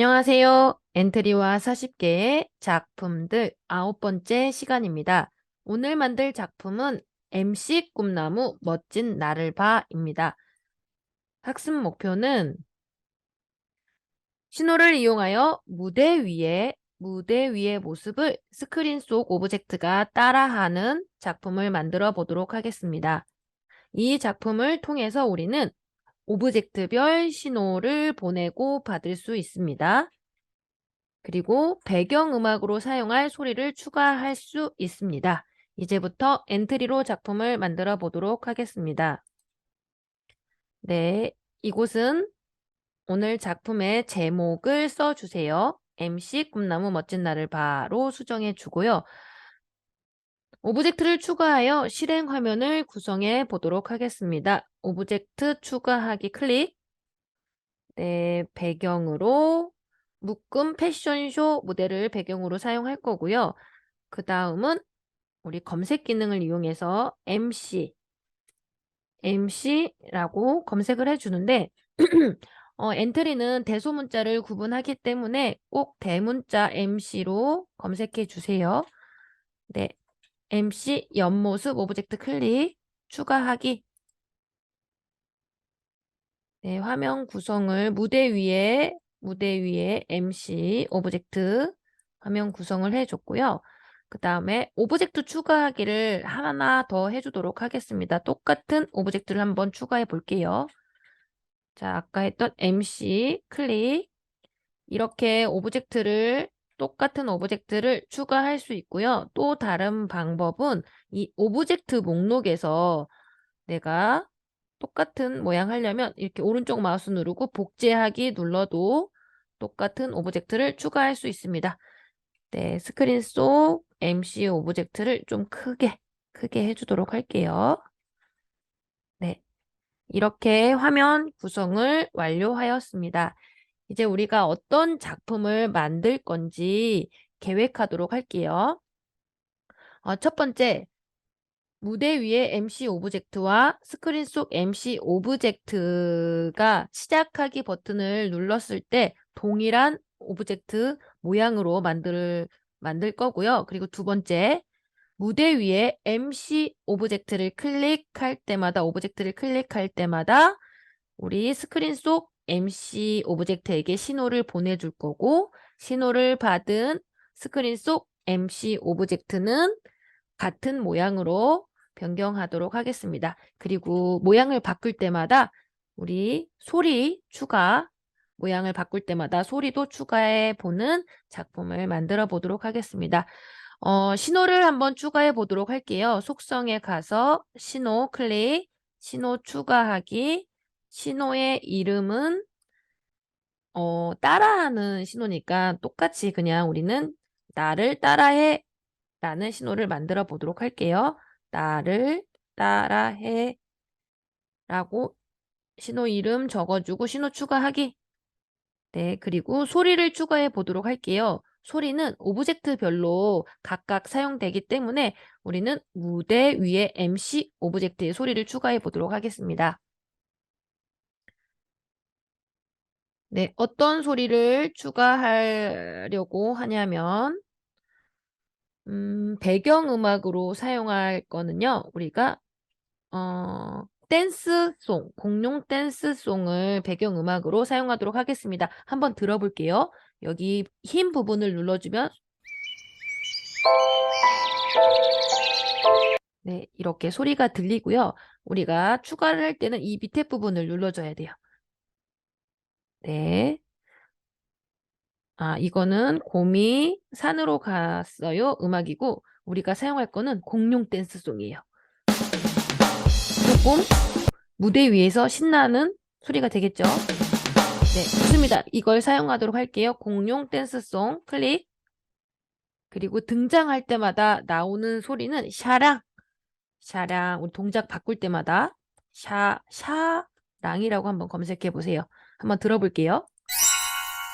안녕하세요. 엔트리와 40개의 작품들 아홉 번째 시간입니다. 오늘 만들 작품은 MC 꿈나무 멋진 나를 봐입니다. 학습 목표는 신호를 이용하여 무대 위에 무대 위의 모습을 스크린 속 오브젝트가 따라하는 작품을 만들어 보도록 하겠습니다. 이 작품을 통해서 우리는 오브젝트별 신호를 보내고 받을 수 있습니다. 그리고 배경음악으로 사용할 소리를 추가할 수 있습니다. 이제부터 엔트리로 작품을 만들어 보도록 하겠습니다. 네, 이곳은 오늘 작품의 제목을 써주세요. MC 꿈나무 멋진 날을 바로 수정해 주고요. 오브젝트를 추가하여 실행 화면을 구성해 보도록 하겠습니다. 오브젝트 추가하기 클릭. 네, 배경으로 묶음 패션쇼 모델을 배경으로 사용할 거고요. 그 다음은 우리 검색 기능을 이용해서 MC, MC라고 검색을 해주는데 어, 엔트리는 대소문자를 구분하기 때문에 꼭 대문자 MC로 검색해 주세요. 네, MC 옆모습 오브젝트 클릭 추가하기 네, 화면 구성을 무대 위에 무대 위에 MC 오브젝트 화면 구성을 해줬고요. 그 다음에 오브젝트 추가하기를 하나 더 해주도록 하겠습니다. 똑같은 오브젝트를 한번 추가해 볼게요. 자, 아까 했던 MC 클릭 이렇게 오브젝트를 똑같은 오브젝트를 추가할 수 있고요. 또 다른 방법은 이 오브젝트 목록에서 내가 똑같은 모양 하려면 이렇게 오른쪽 마우스 누르고 복제하기 눌러도 똑같은 오브젝트를 추가할 수 있습니다. 네, 스크린 속 MC 오브젝트를 좀 크게, 크게 해주도록 할게요. 네, 이렇게 화면 구성을 완료하였습니다. 이제 우리가 어떤 작품을 만들 건지 계획하도록 할게요. 어, 첫 번째, 무대 위에 MC 오브젝트와 스크린 속 MC 오브젝트가 시작하기 버튼을 눌렀을 때 동일한 오브젝트 모양으로 만들, 만들 거고요. 그리고 두 번째, 무대 위에 MC 오브젝트를 클릭할 때마다, 오브젝트를 클릭할 때마다 우리 스크린 속 MC 오브젝트에게 신호를 보내줄 거고, 신호를 받은 스크린 속 MC 오브젝트는 같은 모양으로 변경하도록 하겠습니다. 그리고 모양을 바꿀 때마다 우리 소리 추가, 모양을 바꿀 때마다 소리도 추가해 보는 작품을 만들어 보도록 하겠습니다. 어, 신호를 한번 추가해 보도록 할게요. 속성에 가서 신호 클릭, 신호 추가하기, 신호의 이름은 어, 따라하는 신호니까 똑같이 그냥 우리는 나를 따라해 라는 신호를 만들어 보도록 할게요. 나를 따라해 라고 신호 이름 적어주고 신호 추가하기. 네, 그리고 소리를 추가해 보도록 할게요. 소리는 오브젝트별로 각각 사용되기 때문에 우리는 무대 위에 MC 오브젝트의 소리를 추가해 보도록 하겠습니다. 네, 어떤 소리를 추가하려고 하냐면 음, 배경음악으로 사용할 거는요. 우리가 어, 댄스송, 공룡 댄스송을 배경음악으로 사용하도록 하겠습니다. 한번 들어볼게요. 여기 흰 부분을 눌러주면 네, 이렇게 소리가 들리고요. 우리가 추가를 할 때는 이 밑에 부분을 눌러줘야 돼요. 네. 아, 이거는 곰이 산으로 갔어요. 음악이고 우리가 사용할 거는 공룡 댄스송이에요. 조금 무대 위에서 신나는 소리가 되겠죠? 네, 좋습니다. 이걸 사용하도록 할게요. 공룡 댄스송 클릭. 그리고 등장할 때마다 나오는 소리는 샤랑, 샤랑. 우리 동작 바꿀 때마다 샤, 샤랑이라고 한번 검색해 보세요. 한번 들어볼게요.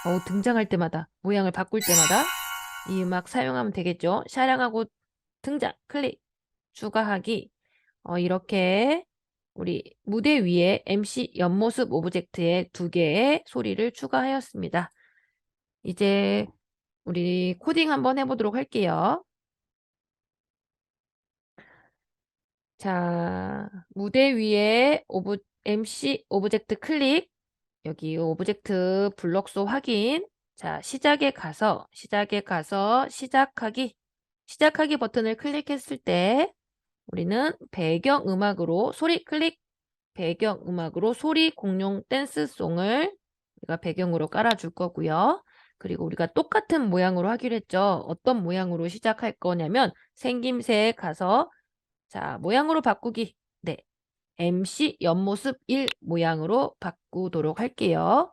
어, 등장할 때마다 모양을 바꿀 때마다 이 음악 사용하면 되겠죠. 샤량하고 등장 클릭 추가하기 어, 이렇게 우리 무대 위에 MC 옆모습 오브젝트에 두 개의 소리를 추가하였습니다. 이제 우리 코딩 한번 해보도록 할게요. 자, 무대 위에 오브, MC 오브젝트 클릭. 여기 오브젝트 블록소 확인. 자, 시작에 가서, 시작에 가서 시작하기. 시작하기 버튼을 클릭했을 때 우리는 배경 음악으로 소리 클릭. 배경 음악으로 소리 공룡 댄스송을 우리가 배경으로 깔아줄 거고요. 그리고 우리가 똑같은 모양으로 하기로 했죠. 어떤 모양으로 시작할 거냐면 생김새에 가서 자, 모양으로 바꾸기. 네. MC 옆모습 1 모양으로 바꾸도록 할게요.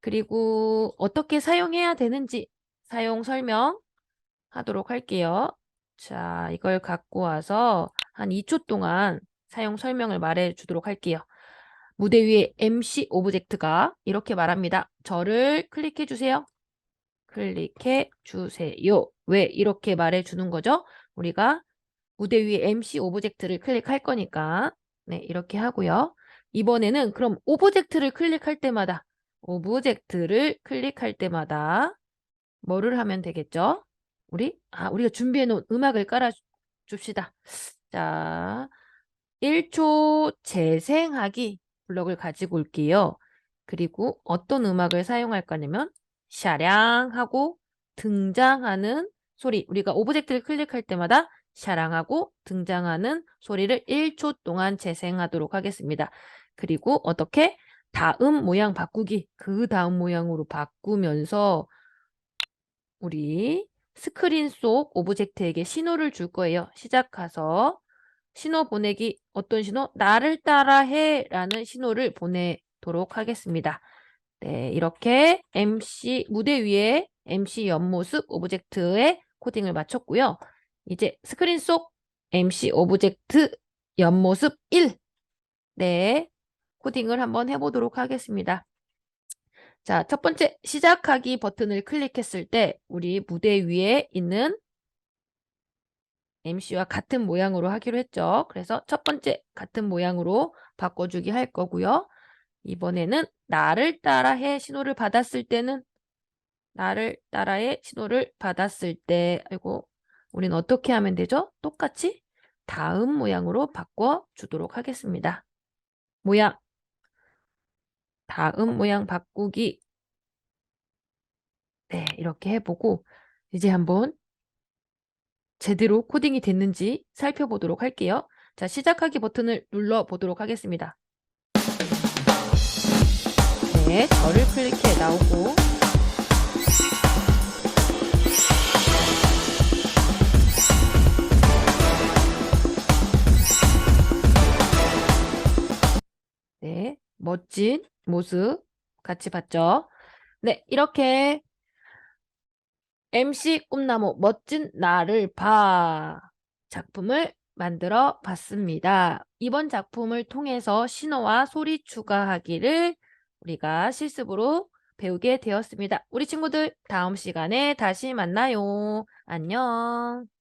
그리고 어떻게 사용해야 되는지 사용 설명 하도록 할게요. 자, 이걸 갖고 와서 한 2초 동안 사용 설명을 말해 주도록 할게요. 무대 위에 MC 오브젝트가 이렇게 말합니다. 저를 클릭해 주세요. 클릭해 주세요. 왜 이렇게 말해 주는 거죠? 우리가 무대 위에 MC 오브젝트를 클릭할 거니까 네, 이렇게 하고요. 이번에는 그럼 오브젝트를 클릭할 때마다 오브젝트를 클릭할 때마다 뭐를 하면 되겠죠? 우리 아, 우리가 준비해 놓은 음악을 깔아 줍시다. 자, 1초 재생하기 블럭을 가지고 올게요. 그리고 어떤 음악을 사용할 거냐면 샤량 하고 등장하는 소리. 우리가 오브젝트를 클릭할 때마다 샤랑하고 등장하는 소리를 1초 동안 재생하도록 하겠습니다. 그리고 어떻게? 다음 모양 바꾸기. 그 다음 모양으로 바꾸면서 우리 스크린 속 오브젝트에게 신호를 줄 거예요. 시작해서 신호 보내기 어떤 신호? 나를 따라해 라는 신호를 보내도록 하겠습니다. 네, 이렇게 MC 무대 위에 MC 옆모습 오브젝트의 코딩을 마쳤고요. 이제 스크린 속 MC 오브젝트 옆모습 1. 네, 코딩을 한번 해보도록 하겠습니다. 자, 첫 번째 시작하기 버튼을 클릭했을 때 우리 무대 위에 있는 MC와 같은 모양으로 하기로 했죠. 그래서 첫 번째 같은 모양으로 바꿔주기 할 거고요. 이번에는 나를 따라해 신호를 받았을 때는 나를 따라해 신호를 받았을 때 아이고 우린 어떻게 하면 되죠? 똑같이 다음 모양으로 바꿔 주도록 하겠습니다. 모양 다음 모양 바꾸기 네 이렇게 해보고 이제 한번 제대로 코딩이 됐는지 살펴보도록 할게요. 자, 시작하기 버튼을 눌러보도록 하겠습니다. 네, 저를 클릭해 나오고 멋진 모습 같이 봤죠? 네, 이렇게 MC 꿈나무 멋진 나를 봐 작품을 만들어 봤습니다. 이번 작품을 통해서 신호와 소리 추가하기를 우리가 실습으로 배우게 되었습니다. 우리 친구들 다음 시간에 다시 만나요. 안녕.